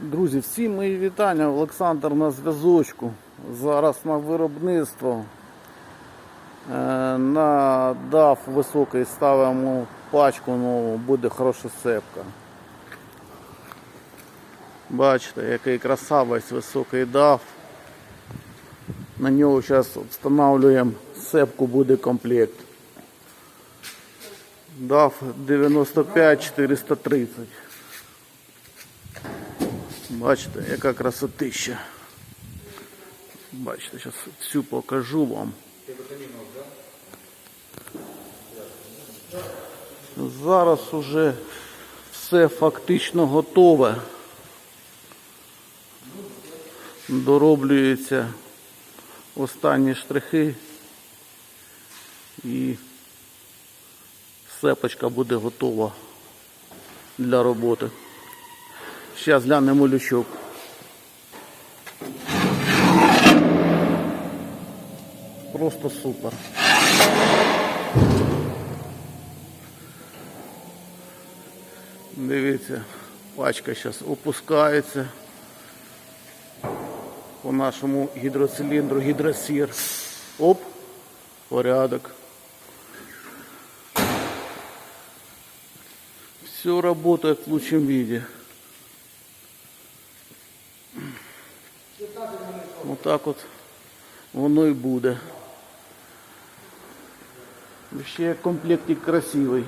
Друзі, всі мої вітання. Олександр на зв'язочку. Зараз на виробництво. Е, На DAF високий ставимо пачку нову, буде хороша сцепка. Бачите, який красавець високий DAF. На нього зараз встановлюємо сцепку, буде комплект. DAF 95 430. Бачите, яка красотища. Бачите, зараз всю покажу вам. Зараз уже все фактично готове. Дороблюються останні штрихи і сепочка буде готова для роботи. Зараз глянемо лючок. Просто супер. Дивіться, пачка зараз опускається по нашому гідроциліндру гідросір. Оп, порядок. Все работает в лучшем виде. Вот так вот воно и будет. Вообще комплектик красивий.